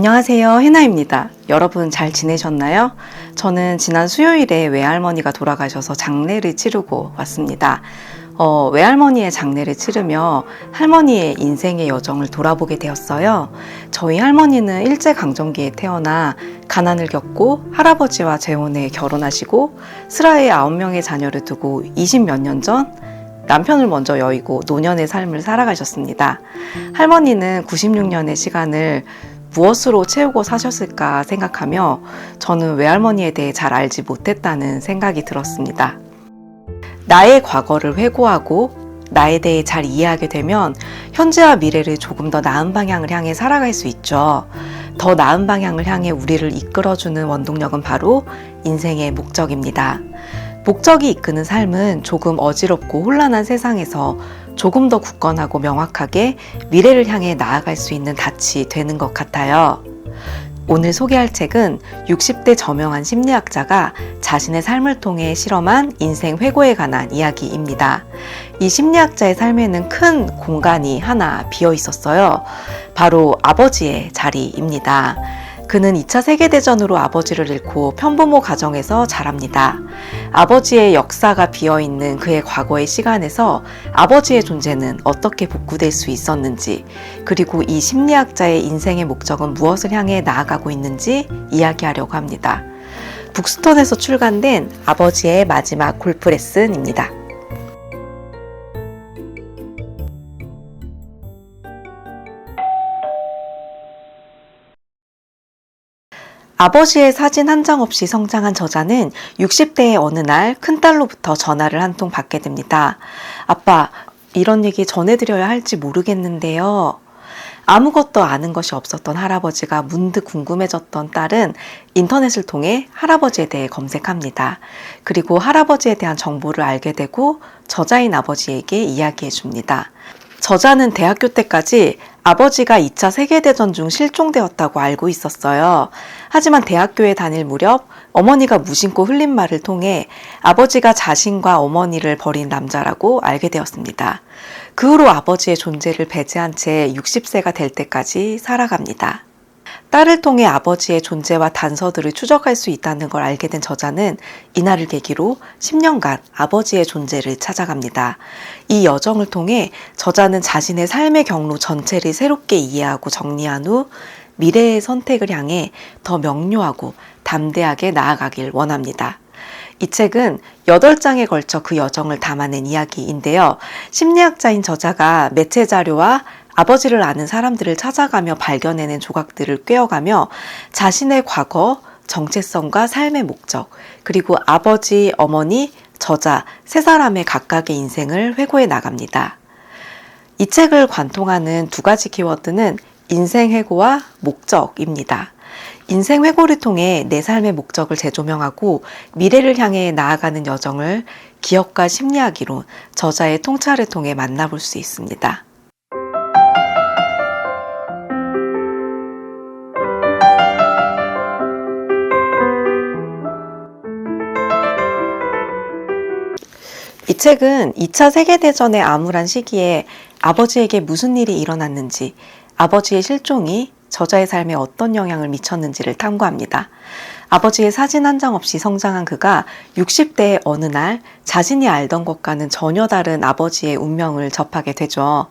안녕하세요. 해나입니다. 여러분 잘 지내셨나요? 저는 지난 수요일에 외할머니가 돌아가셔서 장례를 치르고 왔습니다. 어, 외할머니의 장례를 치르며 할머니의 인생의 여정을 돌아보게 되었어요. 저희 할머니는 일제강점기에 태어나 가난을 겪고 할아버지와 재혼해 결혼하시고 슬하에 아홉 명의 자녀를 두고 20몇 년 전 남편을 먼저 여의고 노년의 삶을 살아가셨습니다. 할머니는 96년의 시간을 무엇으로 채우고 사셨을까 생각하며 저는 외할머니에 대해 잘 알지 못했다는 생각이 들었습니다. 나의 과거를 회고하고 나에 대해 잘 이해하게 되면 현재와 미래를 조금 더 나은 방향을 향해 살아갈 수 있죠. 더 나은 방향을 향해 우리를 이끌어주는 원동력은 바로 인생의 목적입니다. 목적이 이끄는 삶은 조금 어지럽고 혼란한 세상에서 조금 더 굳건하고 명확하게 미래를 향해 나아갈 수 있는 닻이 되는 것 같아요. 오늘 소개할 책은 60대 저명한 심리학자가 자신의 삶을 통해 실험한 인생 회고에 관한 이야기입니다. 이 심리학자의 삶에는 큰 공간이 하나 비어 있었어요. 바로 아버지의 자리입니다. 그는 2차 세계대전으로 아버지를 잃고 편부모 가정에서 자랍니다. 아버지의 역사가 비어있는 그의 과거의 시간에서 아버지의 존재는 어떻게 복구될 수 있었는지, 그리고 이 심리학자의 인생의 목적은 무엇을 향해 나아가고 있는지 이야기하려고 합니다. 북스톤에서 출간된 아버지의 마지막 골프 레슨입니다. 아버지의 사진 한 장 없이 성장한 저자는 60대의 어느 날 큰딸로부터 전화를 한 통 받게 됩니다. 아빠, 이런 얘기 전해드려야 할지 모르겠는데요. 아무것도 아는 것이 없었던 할아버지가 문득 궁금해졌던 딸은 인터넷을 통해 할아버지에 대해 검색합니다. 그리고 할아버지에 대한 정보를 알게 되고 저자인 아버지에게 이야기해 줍니다. 저자는 대학교 때까지 아버지가 2차 세계대전 중 실종되었다고 알고 있었어요. 하지만 대학교에 다닐 무렵 어머니가 무심코 흘린 말을 통해 아버지가 자신과 어머니를 버린 남자라고 알게 되었습니다. 그 후로 아버지의 존재를 배제한 채 60세가 될 때까지 살아갑니다. 딸을 통해 아버지의 존재와 단서들을 추적할 수 있다는 걸 알게 된 저자는 이날을 계기로 10년간 아버지의 존재를 찾아갑니다. 이 여정을 통해 저자는 자신의 삶의 경로 전체를 새롭게 이해하고 정리한 후 미래의 선택을 향해 더 명료하고 담대하게 나아가길 원합니다. 이 책은 8장에 걸쳐 그 여정을 담아낸 이야기인데요. 심리학자인 저자가 매체 자료와 아버지를 아는 사람들을 찾아가며 발견해낸 조각들을 꿰어가며 자신의 과거, 정체성과 삶의 목적, 그리고 아버지, 어머니, 저자 세 사람의 각각의 인생을 회고해 나갑니다. 이 책을 관통하는 두 가지 키워드는 인생 회고와 목적입니다. 인생 회고를 통해 내 삶의 목적을 재조명하고 미래를 향해 나아가는 여정을 기억과 심리학 이론, 저자의 통찰을 통해 만나볼 수 있습니다. 책은 2차 세계대전의 암울한 시기에 아버지에게 무슨 일이 일어났는지, 아버지의 실종이 저자의 삶에 어떤 영향을 미쳤는지를 탐구합니다. 아버지의 사진 한 장 없이 성장한 그가 60대의 어느 날 자신이 알던 것과는 전혀 다른 아버지의 운명을 접하게 되죠.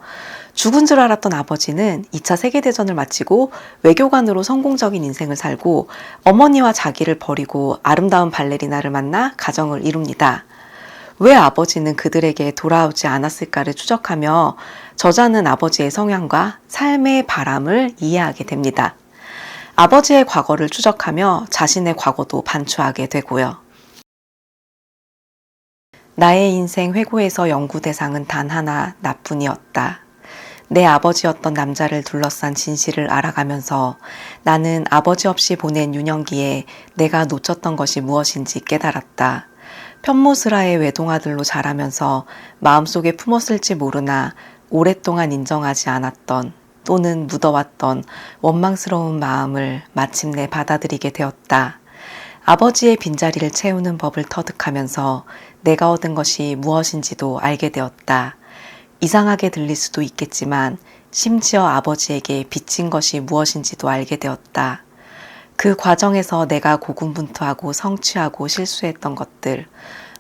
죽은 줄 알았던 아버지는 2차 세계대전을 마치고 외교관으로 성공적인 인생을 살고 어머니와 자기를 버리고 아름다운 발레리나를 만나 가정을 이룹니다. 왜 아버지는 그들에게 돌아오지 않았을까를 추적하며 저자는 아버지의 성향과 삶의 바람을 이해하게 됩니다. 아버지의 과거를 추적하며 자신의 과거도 반추하게 되고요. 나의 인생 회고에서 연구 대상은 단 하나 나뿐이었다. 내 아버지였던 남자를 둘러싼 진실을 알아가면서 나는 아버지 없이 보낸 유년기에 내가 놓쳤던 것이 무엇인지 깨달았다. 편모스라의 외동아들로 자라면서 마음속에 품었을지 모르나 오랫동안 인정하지 않았던 또는 묻어왔던 원망스러운 마음을 마침내 받아들이게 되었다. 아버지의 빈자리를 채우는 법을 터득하면서 내가 얻은 것이 무엇인지도 알게 되었다. 이상하게 들릴 수도 있겠지만 심지어 아버지에게 빚진 것이 무엇인지도 알게 되었다. 그 과정에서 내가 고군분투하고 성취하고 실수했던 것들,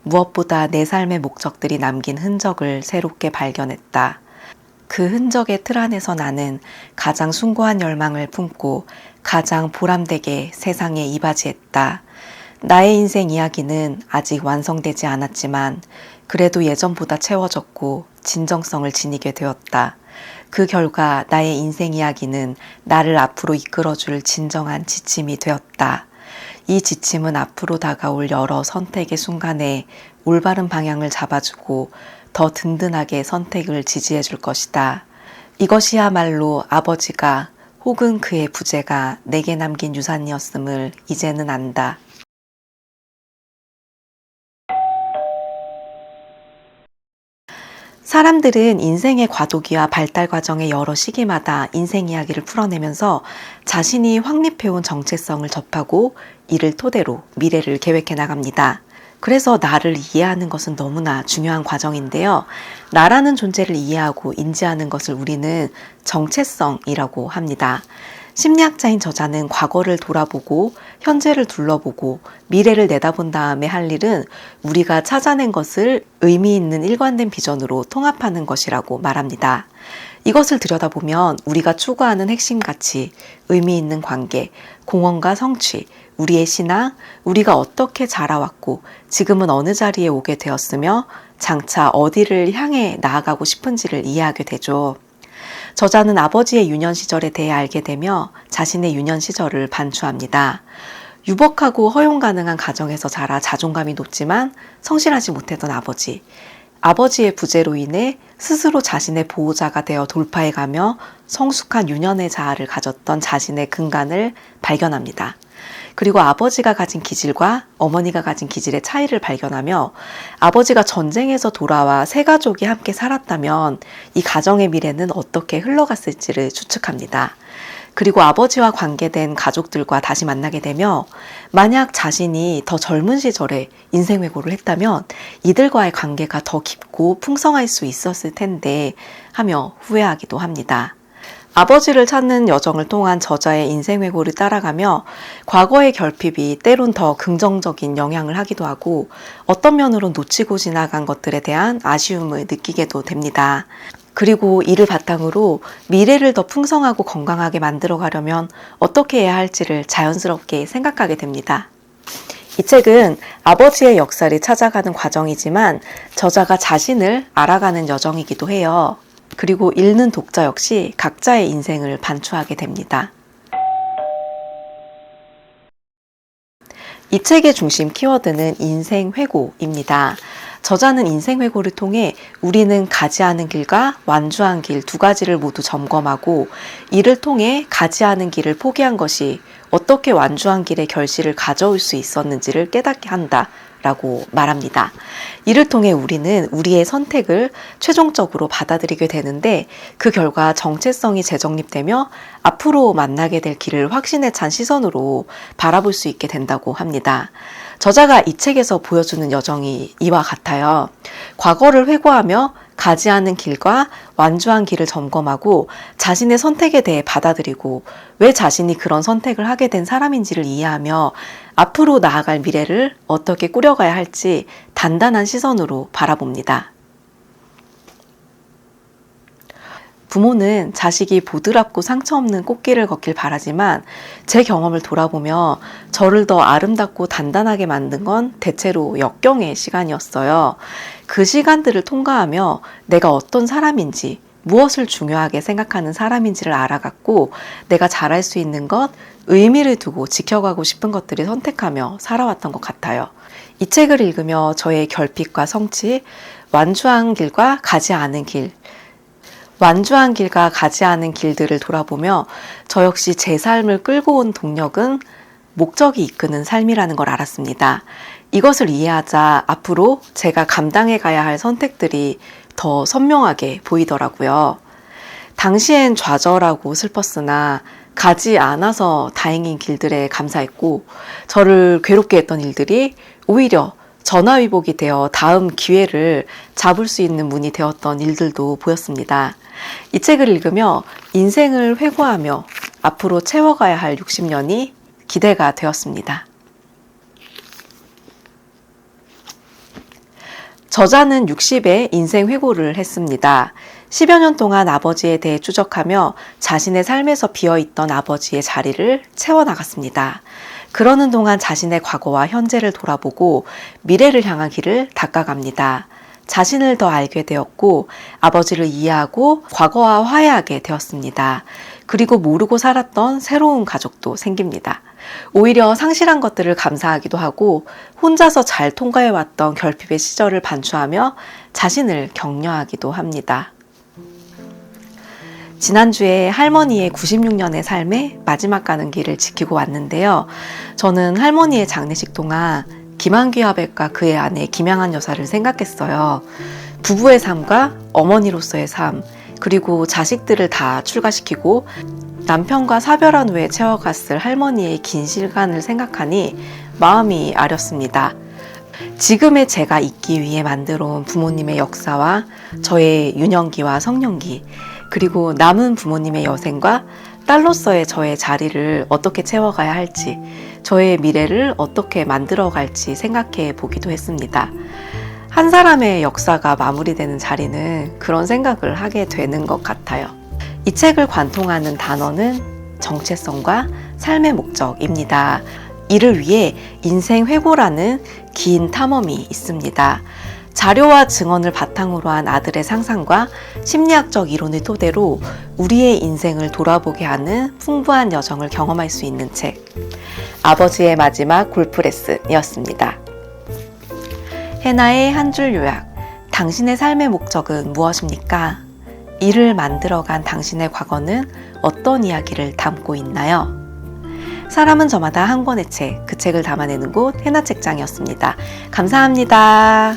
무엇보다 내 삶의 목적들이 남긴 흔적을 새롭게 발견했다. 그 흔적의 틀 안에서 나는 가장 숭고한 열망을 품고 가장 보람되게 세상에 이바지했다. 나의 인생 이야기는 아직 완성되지 않았지만 그래도 예전보다 채워졌고 진정성을 지니게 되었다. 그 결과 나의 인생 이야기는 나를 앞으로 이끌어줄 진정한 지침이 되었다. 이 지침은 앞으로 다가올 여러 선택의 순간에 올바른 방향을 잡아주고 더 든든하게 선택을 지지해 줄 것이다. 이것이야말로 아버지가 혹은 그의 부재가 내게 남긴 유산이었음을 이제는 안다. 사람들은 인생의 과도기와 발달 과정의 여러 시기마다 인생 이야기를 풀어내면서 자신이 확립해온 정체성을 접하고 이를 토대로 미래를 계획해 나갑니다. 그래서 나를 이해하는 것은 너무나 중요한 과정인데요. 나라는 존재를 이해하고 인지하는 것을 우리는 정체성이라고 합니다. 심리학자인 저자는 과거를 돌아보고 현재를 둘러보고 미래를 내다본 다음에 할 일은 우리가 찾아낸 것을 의미 있는 일관된 비전으로 통합하는 것이라고 말합니다. 이것을 들여다보면 우리가 추구하는 핵심 가치, 의미 있는 관계, 공헌과 성취, 우리의 신앙, 우리가 어떻게 자라왔고 지금은 어느 자리에 오게 되었으며 장차 어디를 향해 나아가고 싶은지를 이해하게 되죠. 저자는 아버지의 유년 시절에 대해 알게 되며 자신의 유년 시절을 반추합니다. 유복하고 허용 가능한 가정에서 자라 자존감이 높지만 성실하지 못했던 아버지. 아버지의 부재로 인해 스스로 자신의 보호자가 되어 돌파해가며 성숙한 유년의 자아를 가졌던 자신의 근간을 발견합니다. 그리고 아버지가 가진 기질과 어머니가 가진 기질의 차이를 발견하며 아버지가 전쟁에서 돌아와 세 가족이 함께 살았다면 이 가정의 미래는 어떻게 흘러갔을지를 추측합니다. 그리고 아버지와 관계된 가족들과 다시 만나게 되며 만약 자신이 더 젊은 시절에 인생 회고를 했다면 이들과의 관계가 더 깊고 풍성할 수 있었을 텐데 하며 후회하기도 합니다. 아버지를 찾는 여정을 통한 저자의 인생 회고를 따라가며 과거의 결핍이 때론 더 긍정적인 영향을 하기도 하고 어떤 면으로 놓치고 지나간 것들에 대한 아쉬움을 느끼게도 됩니다. 그리고 이를 바탕으로 미래를 더 풍성하고 건강하게 만들어 가려면 어떻게 해야 할지를 자연스럽게 생각하게 됩니다. 이 책은 아버지의 역사를 찾아가는 과정이지만 저자가 자신을 알아가는 여정이기도 해요. 그리고 읽는 독자 역시 각자의 인생을 반추하게 됩니다. 이 책의 중심 키워드는 인생 회고입니다. 저자는 인생 회고를 통해 우리는 가지 않은 길과 완주한 길 두 가지를 모두 점검하고 이를 통해 가지 않은 길을 포기한 것이 어떻게 완주한 길의 결실을 가져올 수 있었는지를 깨닫게 한다. 라고 말합니다. 이를 통해 우리는 우리의 선택을 최종적으로 받아들이게 되는데 그 결과 정체성이 재정립되며 앞으로 만나게 될 길을 확신에 찬 시선으로 바라볼 수 있게 된다고 합니다. 저자가 이 책에서 보여주는 여정이 이와 같아요. 과거를 회고하며 가지 않은 길과 완주한 길을 점검하고 자신의 선택에 대해 받아들이고 왜 자신이 그런 선택을 하게 된 사람인지를 이해하며 앞으로 나아갈 미래를 어떻게 꾸려가야 할지 단단한 시선으로 바라봅니다. 부모는 자식이 보드랍고 상처 없는 꽃길을 걷길 바라지만 제 경험을 돌아보며 저를 더 아름답고 단단하게 만든 건 대체로 역경의 시간이었어요. 그 시간들을 통과하며 내가 어떤 사람인지 무엇을 중요하게 생각하는 사람인지를 알아갔고 내가 잘할 수 있는 것, 의미를 두고 지켜가고 싶은 것들을 선택하며 살아왔던 것 같아요. 이 책을 읽으며 저의 결핍과 성취, 완주한 길과 가지 않은 길, 완주한 길과 가지 않은 길들을 돌아보며 저 역시 제 삶을 끌고 온 동력은 목적이 이끄는 삶이라는 걸 알았습니다. 이것을 이해하자 앞으로 제가 감당해 가야 할 선택들이 더 선명하게 보이더라고요. 당시엔 좌절하고 슬펐으나 가지 않아서 다행인 길들에 감사했고 저를 괴롭게 했던 일들이 오히려 전화위복이 되어 다음 기회를 잡을 수 있는 문이 되었던 일들도 보였습니다. 이 책을 읽으며 인생을 회고하며 앞으로 채워가야 할 60년이 기대가 되었습니다. 저자는 60에 인생 회고를 했습니다. 10여 년 동안 아버지에 대해 추적하며 자신의 삶에서 비어있던 아버지의 자리를 채워나갔습니다. 그러는 동안 자신의 과거와 현재를 돌아보고 미래를 향한 길을 닦아갑니다. 자신을 더 알게 되었고 아버지를 이해하고 과거와 화해하게 되었습니다. 그리고 모르고 살았던 새로운 가족도 생깁니다. 오히려 상실한 것들을 감사하기도 하고 혼자서 잘 통과해왔던 결핍의 시절을 반추하며 자신을 격려하기도 합니다. 지난주에 할머니의 96년의 삶의 마지막 가는 길을 지키고 왔는데요. 저는 할머니의 장례식 동안 김한규 화백과 그의 아내 김양한 여사를 생각했어요. 부부의 삶과 어머니로서의 삶, 그리고 자식들을 다 출가시키고 남편과 사별한 후에 채워갔을 할머니의 긴 시간을 생각하니 마음이 아렸습니다. 지금의 제가 있기 위해 만들어 온 부모님의 역사와 저의 유년기와 성년기, 그리고 남은 부모님의 여생과 딸로서의 저의 자리를 어떻게 채워가야 할지, 저의 미래를 어떻게 만들어갈지 생각해 보기도 했습니다. 한 사람의 역사가 마무리되는 자리는 그런 생각을 하게 되는 것 같아요. 이 책을 관통하는 단어는 정체성과 삶의 목적입니다. 이를 위해 인생 회고라는 긴 탐험이 있습니다. 자료와 증언을 바탕으로 한 아들의 상상과 심리학적 이론을 토대로 우리의 인생을 돌아보게 하는 풍부한 여정을 경험할 수 있는 책. 아버지의 마지막 골프 레슨이었습니다. 해나의 한 줄 요약. 당신의 삶의 목적은 무엇입니까? 이를 만들어간 당신의 과거는 어떤 이야기를 담고 있나요? 사람은 저마다 한 권의 책, 그 책을 담아내는 곳 해나 책장이었습니다. 감사합니다.